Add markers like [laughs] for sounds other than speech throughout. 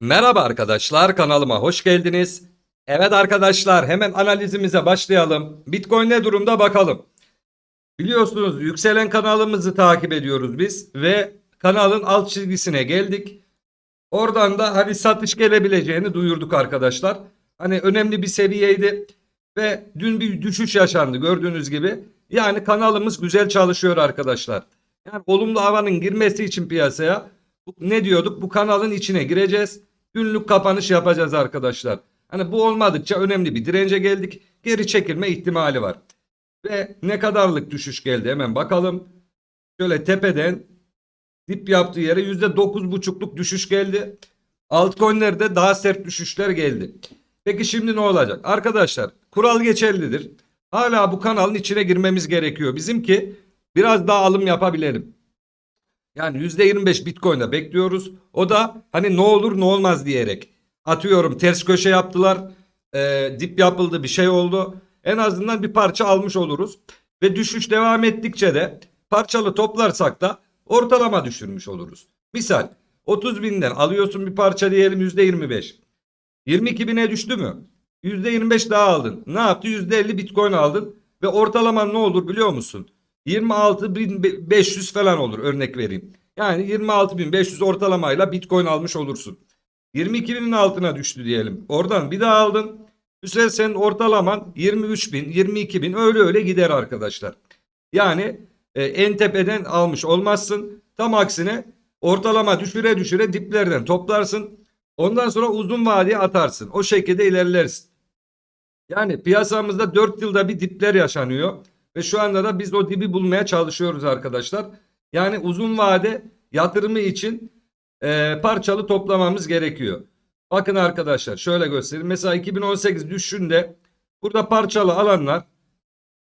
Merhaba arkadaşlar kanalıma hoş geldiniz. Evet arkadaşlar hemen analizimize başlayalım. Bitcoin ne durumda bakalım. Biliyorsunuz yükselen kanalımızı takip ediyoruz biz ve kanalın alt çizgisine geldik. Oradan da hani satış gelebileceğini duyurduk arkadaşlar. Hani önemli bir seviyeydi ve dün bir düşüş yaşandı gördüğünüz gibi. Yani kanalımız güzel çalışıyor arkadaşlar. Yani olumlu havanın girmesi için piyasaya ne diyorduk? Bu kanalın içine gireceğiz. Günlük kapanış yapacağız arkadaşlar. Hani bu olmadıkça önemli bir dirence geldik. Geri çekilme ihtimali var. Ve ne kadarlık düşüş geldi hemen bakalım. Şöyle tepeden dip yaptığı yere %9,5'luk düşüş geldi. Altcoin'lerde daha sert düşüşler geldi. Peki şimdi ne olacak? Arkadaşlar kural geçerlidir. Hala bu kanalın içine girmemiz gerekiyor. Bizimki biraz daha alım yapabilelim. Yani %25 Bitcoin'de bekliyoruz. O da hani ne olur ne olmaz diyerek. Atıyorum ters köşe yaptılar. e, dip yapıldı bir şey oldu. En azından bir parça almış oluruz. Ve düşüş devam ettikçe de parçalı toplarsak da ortalama düşürmüş oluruz. Misal 30 binden alıyorsun bir parça diyelim %25. 22 bine düştü mü? %25 daha aldın. Ne yaptı? %50 Bitcoin aldın. Ve ortalaman ne olur biliyor musun? 26.500 falan olur örnek vereyim. Yani 26.500 ortalamayla Bitcoin almış olursun. 22.000'in altına düştü diyelim. Oradan bir daha aldın. Bu sefer senin ortalaman 23.000, 22.000 öyle öyle gider arkadaşlar. Yani e, en tepeden almış olmazsın. Tam aksine ortalama düşüre düşüre diplerden toplarsın. Ondan sonra uzun vadeye atarsın. O şekilde ilerlersin. Yani piyasamızda 4 yılda bir dipler yaşanıyor. Ve şu anda da biz o dibi bulmaya çalışıyoruz arkadaşlar. Yani uzun vade yatırımı için e, parçalı toplamamız gerekiyor. Bakın arkadaşlar şöyle göstereyim. Mesela 2018 düşüşünde burada parçalı alanlar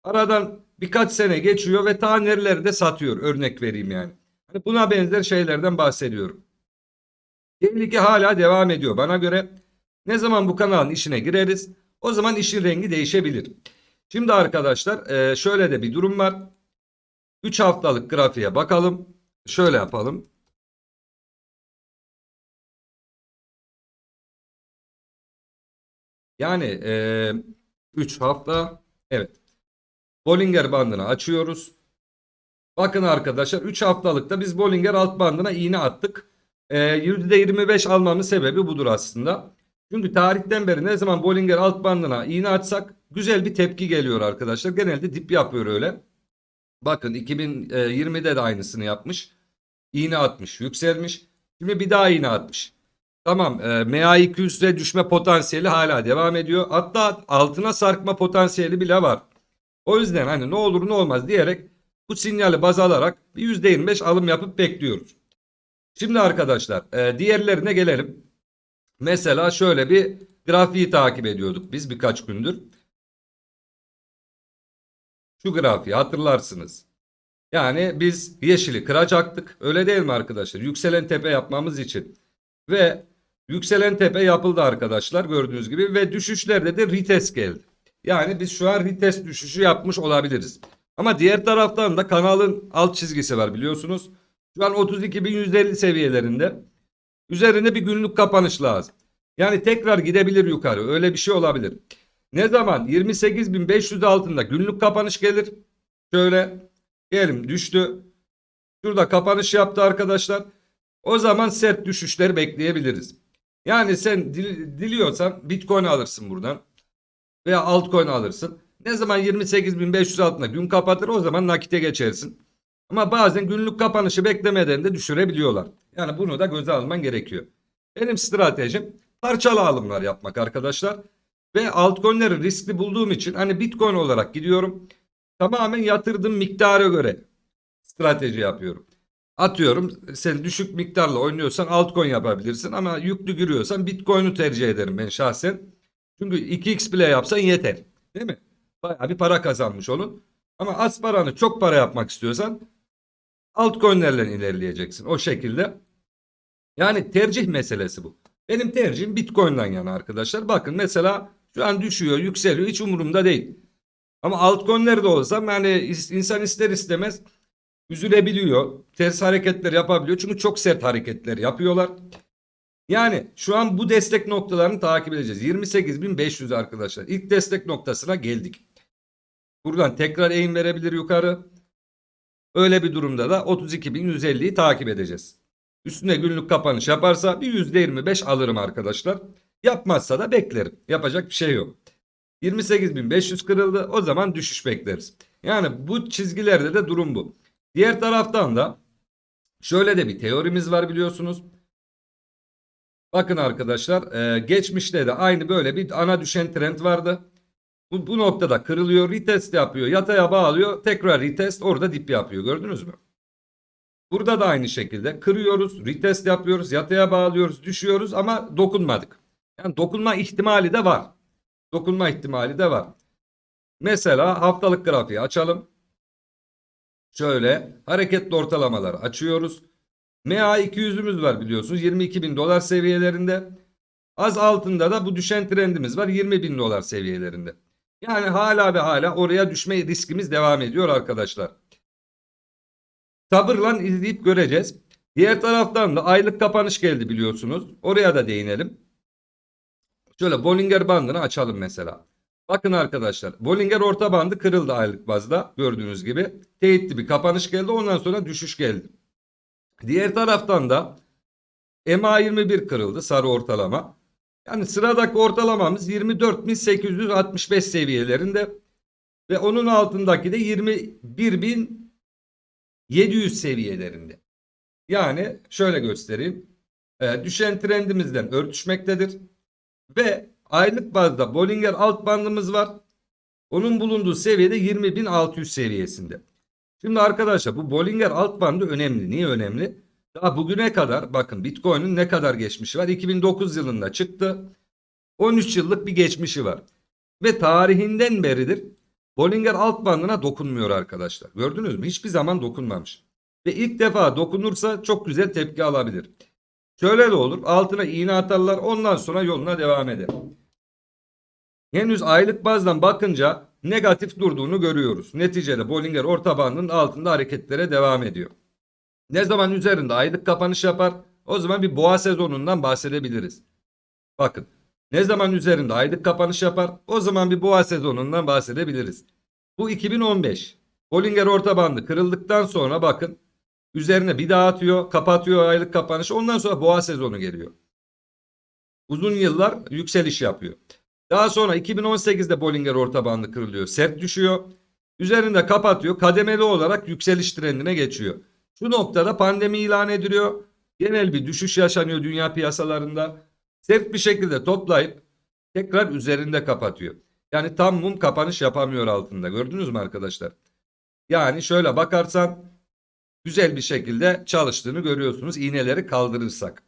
aradan birkaç sene geçiyor ve taneleri de satıyor. Örnek vereyim yani. Hani buna benzer şeylerden bahsediyorum. Tehlike hala devam ediyor. Bana göre ne zaman bu kanalın işine gireriz o zaman işin rengi değişebilir. Şimdi arkadaşlar e, şöyle de bir durum var. 3 haftalık grafiğe bakalım. Şöyle yapalım. Yani 3 hafta evet. Bollinger bandını açıyoruz. Bakın arkadaşlar 3 haftalıkta biz Bollinger alt bandına iğne attık. Ee, %25 almamın sebebi budur aslında. Çünkü tarihten beri ne zaman Bollinger alt bandına iğne atsak güzel bir tepki geliyor arkadaşlar. Genelde dip yapıyor öyle. Bakın 2020'de de aynısını yapmış. İğne atmış, yükselmiş. Şimdi bir daha iğne atmış. Tamam, e, MA200'e düşme potansiyeli hala devam ediyor. Hatta altına sarkma potansiyeli bile var. O yüzden hani ne olur ne olmaz diyerek bu sinyali baz alarak bir %25 alım yapıp bekliyoruz. Şimdi arkadaşlar e, diğerlerine gelelim. Mesela şöyle bir grafiği takip ediyorduk biz birkaç gündür. Şu grafiği hatırlarsınız. Yani biz yeşili kıracaktık. Öyle değil mi arkadaşlar? Yükselen tepe yapmamız için. Ve yükselen tepe yapıldı arkadaşlar gördüğünüz gibi. Ve düşüşlerde de retest geldi. Yani biz şu an retest düşüşü yapmış olabiliriz. Ama diğer taraftan da kanalın alt çizgisi var biliyorsunuz. Şu an 32.150 seviyelerinde. Üzerine bir günlük kapanış lazım. Yani tekrar gidebilir yukarı. Öyle bir şey olabilir. Ne zaman 28.500 altında günlük kapanış gelir? Şöyle diyelim düştü. Şurada kapanış yaptı arkadaşlar. O zaman sert düşüşler bekleyebiliriz. Yani sen dil- diliyorsan Bitcoin alırsın buradan. Veya altcoin alırsın. Ne zaman 28.500 altında gün kapatır o zaman nakite geçersin. Ama bazen günlük kapanışı beklemeden de düşürebiliyorlar. Yani bunu da göze alman gerekiyor. Benim stratejim parçalı alımlar yapmak arkadaşlar. Ve altcoin'leri riskli bulduğum için hani Bitcoin olarak gidiyorum. Tamamen yatırdığım miktara göre strateji yapıyorum. Atıyorum sen düşük miktarla oynuyorsan altcoin yapabilirsin ama yüklü giriyorsan Bitcoin'i tercih ederim ben şahsen. Çünkü 2x bile yapsan yeter. Değil mi? Bayağı bir para kazanmış olun. Ama az paranı çok para yapmak istiyorsan altcoin'lerle ilerleyeceksin. O şekilde. Yani tercih meselesi bu. Benim tercihim Bitcoin'den yana arkadaşlar. Bakın mesela şu an düşüyor, yükseliyor. Hiç umurumda değil. Ama altcoin'lerde olsam yani insan ister istemez üzülebiliyor. Ters hareketler yapabiliyor. Çünkü çok sert hareketler yapıyorlar. Yani şu an bu destek noktalarını takip edeceğiz. 28.500 arkadaşlar. İlk destek noktasına geldik. Buradan tekrar eğim verebilir yukarı. Öyle bir durumda da 32.150'yi takip edeceğiz. Üstüne günlük kapanış yaparsa bir %25 alırım arkadaşlar. Yapmazsa da beklerim. Yapacak bir şey yok. 28.500 kırıldı. O zaman düşüş bekleriz. Yani bu çizgilerde de durum bu. Diğer taraftan da şöyle de bir teorimiz var biliyorsunuz. Bakın arkadaşlar e, geçmişte de aynı böyle bir ana düşen trend vardı. Bu, bu noktada kırılıyor, retest yapıyor, yataya bağlıyor, tekrar retest orada dip yapıyor. Gördünüz mü? Burada da aynı şekilde kırıyoruz, retest yapıyoruz, yataya bağlıyoruz, düşüyoruz ama dokunmadık. Yani dokunma ihtimali de var. Dokunma ihtimali de var. Mesela haftalık grafiği açalım. Şöyle hareketli ortalamalar açıyoruz. MA 200'ümüz var biliyorsunuz 22 bin dolar seviyelerinde. Az altında da bu düşen trendimiz var 20 bin dolar seviyelerinde. Yani hala ve hala oraya düşme riskimiz devam ediyor arkadaşlar. Sabırla izleyip göreceğiz. Diğer taraftan da aylık kapanış geldi biliyorsunuz. Oraya da değinelim. Şöyle Bollinger bandını açalım mesela. Bakın arkadaşlar Bollinger orta bandı kırıldı aylık bazda gördüğünüz gibi. Teyitli bir kapanış geldi ondan sonra düşüş geldi. Diğer taraftan da MA21 kırıldı sarı ortalama. Yani sıradaki ortalamamız 24.865 seviyelerinde ve onun altındaki de 21.700 seviyelerinde. Yani şöyle göstereyim. Ee, düşen trendimizden örtüşmektedir. Ve aylık bazda Bollinger alt bandımız var. Onun bulunduğu seviyede 20.600 seviyesinde. Şimdi arkadaşlar bu Bollinger alt bandı önemli. Niye önemli? Daha bugüne kadar bakın Bitcoin'in ne kadar geçmişi var? 2009 yılında çıktı. 13 yıllık bir geçmişi var. Ve tarihinden beridir Bollinger alt bandına dokunmuyor arkadaşlar. Gördünüz mü? Hiçbir zaman dokunmamış. Ve ilk defa dokunursa çok güzel tepki alabilir. Şöyle de olur. Altına iğne atarlar. Ondan sonra yoluna devam eder. Henüz aylık bazdan bakınca negatif durduğunu görüyoruz. Neticede Bollinger orta bandının altında hareketlere devam ediyor. Ne zaman üzerinde aylık kapanış yapar? O zaman bir boğa sezonundan bahsedebiliriz. Bakın. Ne zaman üzerinde aylık kapanış yapar? O zaman bir boğa sezonundan bahsedebiliriz. Bu 2015. Bollinger orta bandı kırıldıktan sonra bakın üzerine bir daha atıyor, kapatıyor aylık kapanış. Ondan sonra boğa sezonu geliyor. Uzun yıllar yükseliş yapıyor. Daha sonra 2018'de Bollinger orta bandı kırılıyor. Sert düşüyor. Üzerinde kapatıyor. Kademeli olarak yükseliş trendine geçiyor. Şu noktada pandemi ilan ediliyor. Genel bir düşüş yaşanıyor dünya piyasalarında. Sert bir şekilde toplayıp tekrar üzerinde kapatıyor. Yani tam mum kapanış yapamıyor altında. Gördünüz mü arkadaşlar? Yani şöyle bakarsan güzel bir şekilde çalıştığını görüyorsunuz. İğneleri kaldırırsak.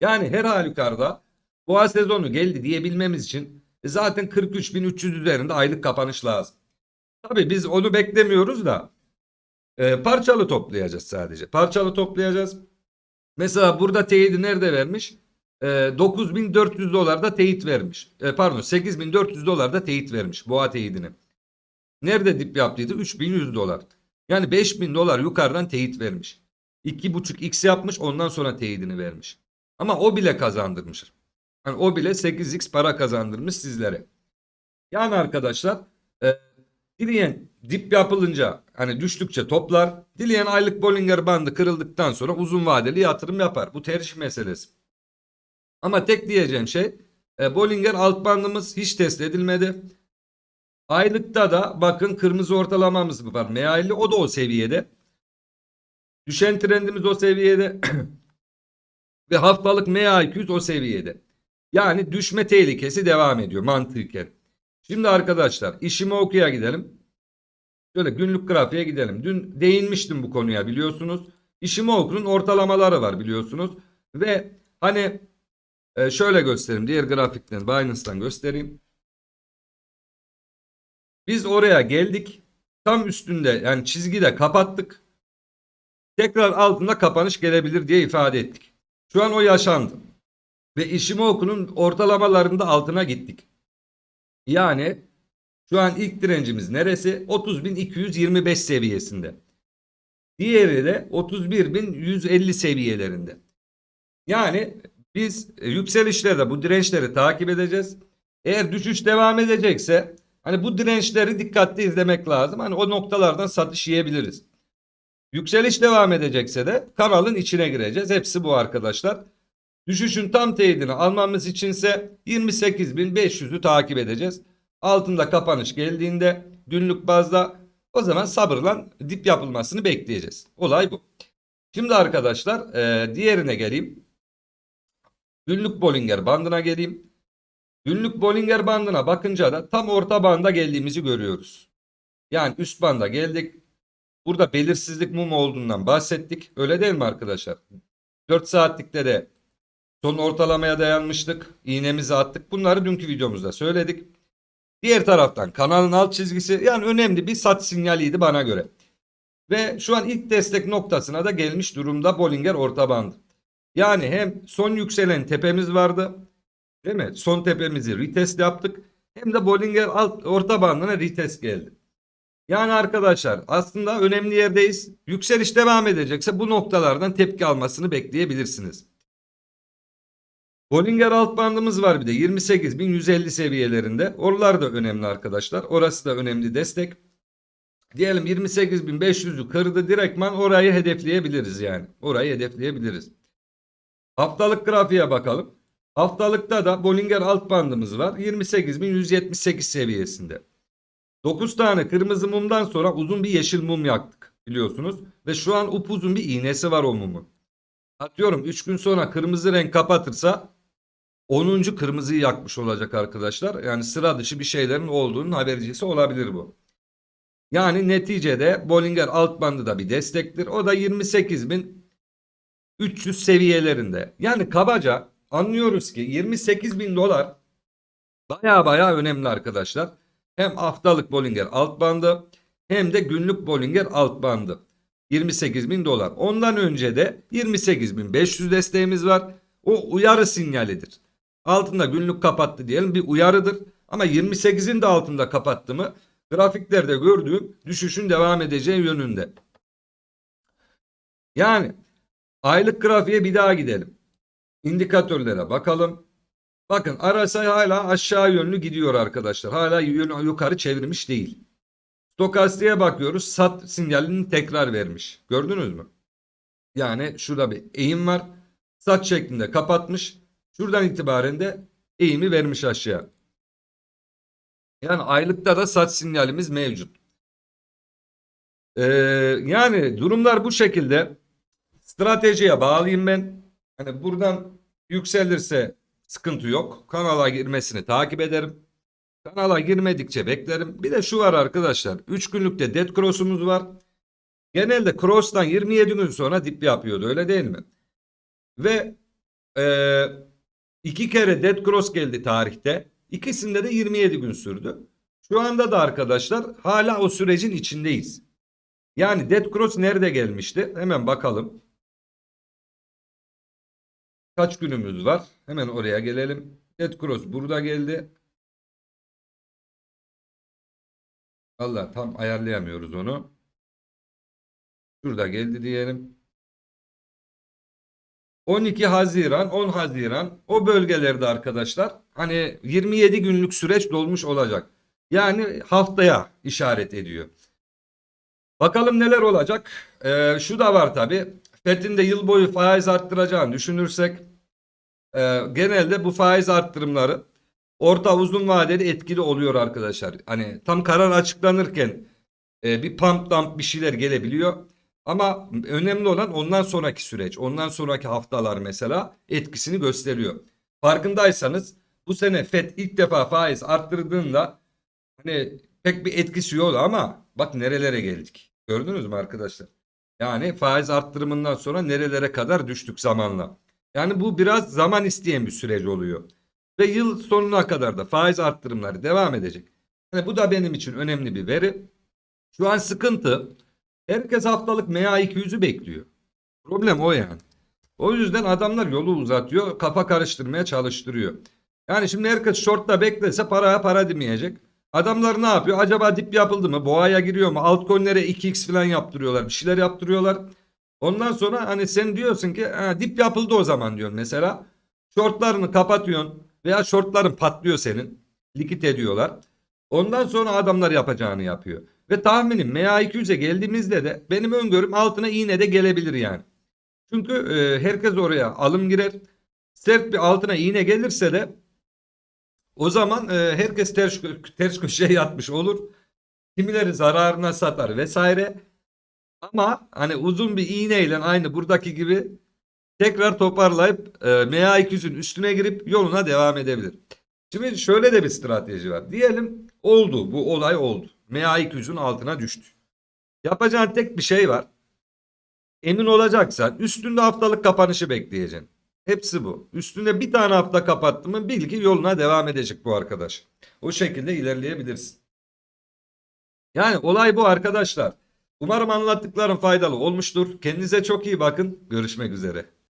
Yani her halükarda boğa sezonu geldi diyebilmemiz için e, zaten 43.300 üzerinde aylık kapanış lazım. Tabii biz onu beklemiyoruz da e, parçalı toplayacağız sadece. Parçalı toplayacağız. Mesela burada teyidi nerede vermiş? E, 9400 dolarda teyit vermiş. E, pardon 8400 dolarda teyit vermiş boğa teyidini. Nerede dip yaptıydı? 3100 dolar. Yani 5000 dolar yukarıdan teyit vermiş. 2.5x yapmış ondan sonra teyidini vermiş. Ama o bile kazandırmış. Yani o bile 8x para kazandırmış sizlere. Yani arkadaşlar e, dileyen dip yapılınca hani düştükçe toplar. Dileyen aylık Bollinger bandı kırıldıktan sonra uzun vadeli yatırım yapar. Bu tercih meselesi. Ama tek diyeceğim şey e, Bollinger alt bandımız hiç test edilmedi. Aylıkta da bakın kırmızı ortalamamız var. MA50 o da o seviyede. Düşen trendimiz o seviyede. [clears throat] Ve haftalık MA200 o seviyede. Yani düşme tehlikesi devam ediyor mantıken. Şimdi arkadaşlar işimi okuya gidelim. Şöyle günlük grafiğe gidelim. Dün değinmiştim bu konuya biliyorsunuz. İşimi okunun ortalamaları var biliyorsunuz. Ve hani e, şöyle göstereyim. Diğer grafikten Binance'dan göstereyim. Biz oraya geldik. Tam üstünde yani çizgide kapattık. Tekrar altında kapanış gelebilir diye ifade ettik. Şu an o yaşandı. Ve Ishimoku'nun ortalamalarında altına gittik. Yani şu an ilk direncimiz neresi? 30.225 seviyesinde. Diğeri de 31.150 seviyelerinde. Yani Biz e, yükselişlerde bu dirençleri takip edeceğiz. Eğer düşüş devam edecekse hani bu dirençleri dikkatli izlemek lazım. Hani o noktalardan satış yiyebiliriz. Yükseliş devam edecekse de kanalın içine gireceğiz. Hepsi bu arkadaşlar. Düşüşün tam teyidini almamız içinse 28.500'ü takip edeceğiz. Altında kapanış geldiğinde günlük bazda o zaman sabırla dip yapılmasını bekleyeceğiz. Olay bu. Şimdi arkadaşlar e, diğerine geleyim. Günlük Bollinger bandına geleyim. Günlük Bollinger bandına bakınca da tam orta banda geldiğimizi görüyoruz. Yani üst banda geldik. Burada belirsizlik mum olduğundan bahsettik. Öyle değil mi arkadaşlar? 4 saatlikte de son ortalamaya dayanmıştık. İğnemizi attık. Bunları dünkü videomuzda söyledik. Diğer taraftan kanalın alt çizgisi yani önemli bir sat sinyaliydi bana göre. Ve şu an ilk destek noktasına da gelmiş durumda Bollinger orta bandı. Yani hem son yükselen tepemiz vardı. Değil mi? Son tepemizi retest yaptık. Hem de Bollinger alt, orta bandına retest geldi. Yani arkadaşlar aslında önemli yerdeyiz. Yükseliş devam edecekse bu noktalardan tepki almasını bekleyebilirsiniz. Bollinger alt bandımız var bir de 28.150 seviyelerinde. Oralar da önemli arkadaşlar. Orası da önemli destek. Diyelim 28.500'ü kırdı direktman orayı hedefleyebiliriz yani. Orayı hedefleyebiliriz. Haftalık grafiğe bakalım. Haftalıkta da Bollinger alt bandımız var. 28.178 seviyesinde. 9 tane kırmızı mumdan sonra uzun bir yeşil mum yaktık biliyorsunuz. Ve şu an upuzun bir iğnesi var o mumun. Atıyorum 3 gün sonra kırmızı renk kapatırsa 10. kırmızıyı yakmış olacak arkadaşlar. Yani sıra dışı bir şeylerin olduğunun habercisi olabilir bu. Yani neticede Bollinger alt bandı da bir destektir. O da 28.300 seviyelerinde. Yani kabaca anlıyoruz ki 28.000 dolar baya baya önemli arkadaşlar. Hem haftalık Bollinger alt bandı hem de günlük Bollinger alt bandı. 28.000 dolar. Ondan önce de 28.500 desteğimiz var. O uyarı sinyalidir. Altında günlük kapattı diyelim bir uyarıdır. Ama 28'in de altında kapattı mı grafiklerde gördüğüm düşüşün devam edeceği yönünde. Yani aylık grafiğe bir daha gidelim. İndikatörlere bakalım. Bakın RSI hala aşağı yönlü gidiyor arkadaşlar. Hala yönü yukarı çevirmiş değil. Stokastiğe bakıyoruz. Sat sinyalini tekrar vermiş. Gördünüz mü? Yani şurada bir eğim var. Sat şeklinde kapatmış. Şuradan itibaren de eğimi vermiş aşağı. Yani aylıkta da sat sinyalimiz mevcut. Ee, yani durumlar bu şekilde. Stratejiye bağlayayım ben. Hani buradan yükselirse sıkıntı yok. Kanala girmesini takip ederim. Kanala girmedikçe beklerim. Bir de şu var arkadaşlar. 3 günlükte dead cross'umuz var. Genelde cross'tan 27 gün sonra dip yapıyordu öyle değil mi? Ve ee, iki kere dead cross geldi tarihte. İkisinde de 27 gün sürdü. Şu anda da arkadaşlar hala o sürecin içindeyiz. Yani dead cross nerede gelmişti? Hemen bakalım. Kaç günümüz var? Hemen oraya gelelim. Dead cross burada geldi. Allah tam ayarlayamıyoruz onu. Şurada geldi diyelim. 12 Haziran, 10 Haziran o bölgelerde arkadaşlar hani 27 günlük süreç dolmuş olacak. Yani haftaya işaret ediyor. Bakalım neler olacak. Ee, şu da var tabi. FED'in de yıl boyu faiz arttıracağını düşünürsek e, genelde bu faiz arttırımları orta uzun vadeli etkili oluyor arkadaşlar. Hani tam karar açıklanırken e, bir pump dump bir şeyler gelebiliyor. Ama önemli olan ondan sonraki süreç, ondan sonraki haftalar mesela etkisini gösteriyor. Farkındaysanız bu sene FED ilk defa faiz arttırdığında hani pek bir etkisi yok ama bak nerelere geldik. Gördünüz mü arkadaşlar? Yani faiz arttırımından sonra nerelere kadar düştük zamanla. Yani bu biraz zaman isteyen bir süreç oluyor. Ve yıl sonuna kadar da faiz arttırımları devam edecek. Yani bu da benim için önemli bir veri. Şu an sıkıntı herkes haftalık MA200'ü bekliyor. Problem o yani. O yüzden adamlar yolu uzatıyor, kafa karıştırmaya çalıştırıyor. Yani şimdi herkes shortta beklese paraya para demeyecek. Adamlar ne yapıyor? Acaba dip yapıldı mı? Boğaya giriyor mu? Altcoin'lere 2x falan yaptırıyorlar. Bir şeyler yaptırıyorlar. Ondan sonra hani sen diyorsun ki ha, dip yapıldı o zaman diyorsun mesela. Shortlarını kapatıyorsun veya shortların patlıyor senin. Likit ediyorlar. Ondan sonra adamlar yapacağını yapıyor. Ve tahminim MA200'e geldiğimizde de benim öngörüm altına iğne de gelebilir yani. Çünkü e, herkes oraya alım girer. Sert bir altına iğne gelirse de o zaman e, herkes ters, ters köşeye [laughs] yatmış olur. Kimileri zararına satar vesaire. Ama hani uzun bir iğneyle aynı buradaki gibi tekrar toparlayıp e, MA200'ün üstüne girip yoluna devam edebilir. Şimdi şöyle de bir strateji var. Diyelim oldu bu olay oldu. MA200'ün altına düştü. Yapacağın tek bir şey var. Emin olacaksan üstünde haftalık kapanışı bekleyeceksin. Hepsi bu. Üstünde bir tane hafta kapattı mı bil ki yoluna devam edecek bu arkadaş. O şekilde ilerleyebilirsin. Yani olay bu arkadaşlar. Umarım anlattıklarım faydalı olmuştur. Kendinize çok iyi bakın. Görüşmek üzere.